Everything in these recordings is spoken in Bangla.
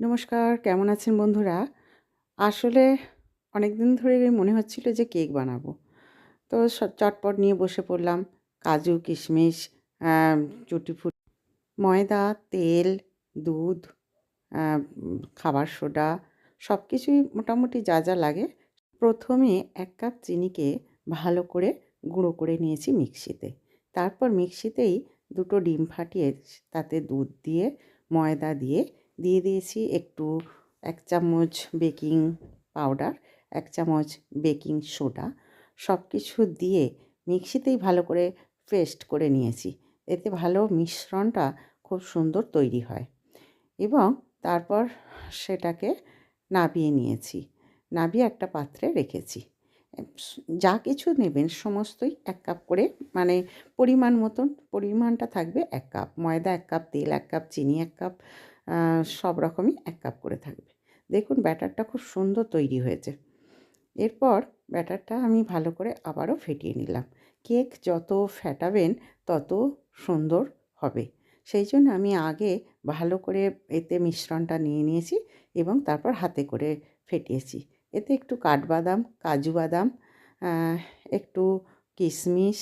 নমস্কার, কেমন আছেন বন্ধুরা? আসলে অনেক দিন ধরে মনে হচ্ছিল যে কেক বানাবো। তো চটপট নিয়ে বসে পড়লাম। কাজু, কিশমিশ চুটি ফুট ময়দা, তেল, দুধ খাবার সোডা সব কিছুই মোটামুটি যা যা লাগে। প্রথমে এক কাপ চিনিকে ভালো করে গুঁড়ো করে নিয়েছি মিক্সিতে। তারপর মিক্সিতেই দুটো ডিম ফাটিয়ে তাতে দুধ দিয়ে, ময়দা দিয়ে দিয়ে দিয়েছি একটু, এক চামচ বেকিং পাউডার, এক চামচ বেকিং সোডা। সব কিছু দিয়ে মিক্সিতেই ভালো করে পেস্ট করে নিয়েছি। এতে ভালো মিশ্রণটা খুব সুন্দর তৈরি হয়। এবং তারপর সেটাকে নাবিয়ে নিয়েছি। নাবিয়ে একটা পাত্রে রেখেছি। যা কিছু নেবেন সমস্তই এক কাপ করে মানে পরিমাণ মতন, পরিমাণটা থাকবে এক কাপ। ময়দা এক কাপ, তেল এক কাপ, চিনি এক কাপ সব রকমই এক কাপ করে থাকবে। দেখুন ব্যাটারটা খুব সুন্দর তৈরি হয়েছে। এরপর ব্যাটারটা আমি ভালো করে আবারও ফেটিয়ে নিলাম। কেক যত ফেটাবেন তত সুন্দর হবে। সেই জন্য আমি আগে ভালো করে এতে মিশ্রণটা নিয়ে নিয়েছি এবং তারপর হাতে করে ফেটিয়েছি। এতে একটু কাঠবাদাম, কাজু বাদাম একটু কিশমিশ,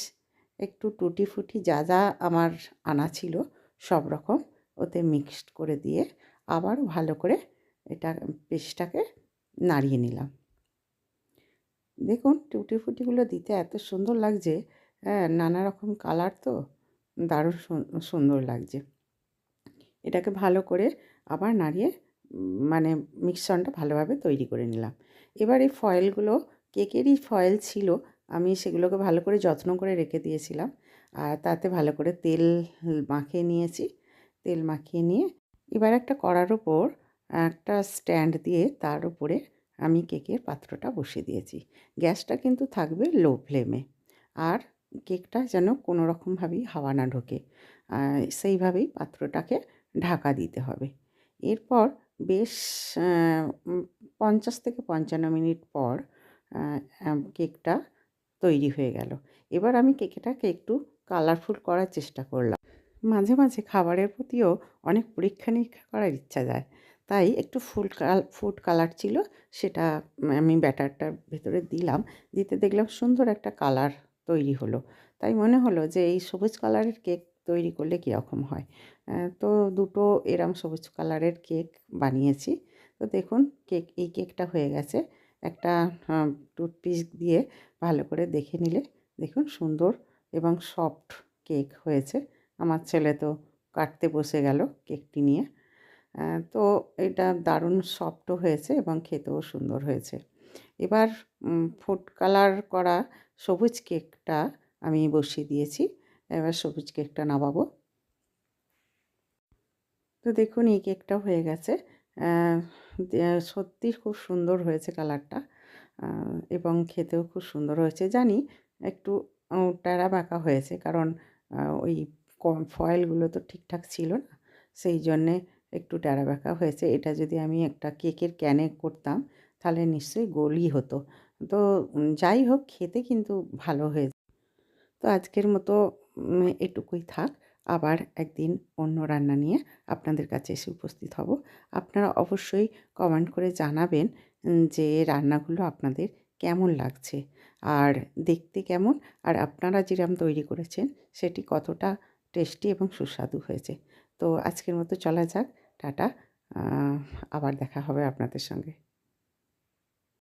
একটু টুটি ফুটি যা যা আমার আনা ছিল সব রকম ওতে মিক্সড করে দিয়ে আবার ভালো করে এটা পেস্টটাকে নাড়িয়ে নিলাম। দেখুন টুটি ফুটিগুলো দিতে এত সুন্দর লাগছে হ্যাঁ নানা রকম কালার তো, দারুণ সুন্দর লাগছে। এটাকে ভালো করে আবার নাড়িয়ে মানে মিক্সচারটা ভালোভাবে তৈরি করে নিলাম। এবার এই ফয়েলগুলো কেকেরই ফয়েল ছিল, আমি সেগুলোকে ভালো করে যত্ন করে রেখে দিয়েছিলাম। আর তাতে ভালো করে তেল মাখিয়ে নিয়েছি। তেল মাখিয়ে নিয়ে এবার একটা কড়ার ওপর একটা স্ট্যান্ড দিয়ে তার উপরে আমি কেকের পাত্রটা বসিয়ে দিয়েছি। গ্যাসটা কিন্তু থাকবে লো ফ্লেমে। আর কেকটা যেন কোনো রকমভাবেই হাওয়া না ঢোকে। সেইভাবেই পাত্রটাকে ঢাকা দিতে হবে। এরপর বেশ পঞ্চাশ থেকে পঞ্চান্ন মিনিট পর কেকটা তৈরি হয়ে গেল। এবার আমি কেকটাকে একটু কালারফুল করার চেষ্টা করলাম। মাঝে মাঝে খাবারের প্রতিও অনেক পরীক্ষা নিরীক্ষা করার ইচ্ছা যায়। তাই একটু ফুল ফুড কালার ছিল সেটা আমি ব্যাটারটার ভেতরে দিলাম। দিতে দেখলাম সুন্দর একটা কালার তৈরি হলো। তাই মনে হলো যে এই সবুজ কালারের কেক তৈরি করলে কীরকম হয়? তো দুটো এরম সবুজ কালারের কেক বানিয়েছি। তো দেখুন কেক, এই কেকটা হয়ে গেছে। একটা টুথপিস দিয়ে ভালো করে দেখে নিলে দেখুন সুন্দর এবং সফট কেক হয়েছে। আমার ছেলে তো কাটতে বসে গেল কেকটি নিয়ে। তো এটা দারুণ সফটও হয়েছে এবং খেতেও সুন্দর হয়েছে। এবার ফুড কালার করা সবুজ কেকটা আমি বসিয়ে দিয়েছি। এবার সবুজ কেকটা নামাবো। তো দেখুন, এই কেকটা হয়ে গেছে। সত্যি খুব সুন্দর হয়েছে কালারটা। এবং খেতেও খুব সুন্দর হয়েছে। জানি একটু ট্যাড়া বাঁকা হয়েছে কারণ ওই কম, ফয়েলগুলো তো ঠিকঠাক ছিল না। সেই জন্যে একটু ট্যাড়া বাঁকা হয়েছে। এটা যদি আমি একটা কেকের ক্যানে করতাম, তাহলে নিশ্চয়ই গোলই হতো। তো যাই হোক, খেতে কিন্তু ভালো হয়েছে তো আজকের মতো এটুকুই থাক। আবার একদিন অন্য রান্না নিয়ে আপনাদের কাছে এসে উপস্থিত হব। আপনারা অবশ্যই কমেন্ট করে জানাবেন যে রান্নাগুলো আপনাদের কেমন লাগছে। আর দেখতে কেমন? আর আপনারা যেরকম তৈরি করেছেন, সেটি কতটা টেস্টি এবং সুস্বাদু হয়েছে। তো আজকের মতো চলা যাক, টাটা। আবার দেখা হবে আপনাদের সঙ্গে।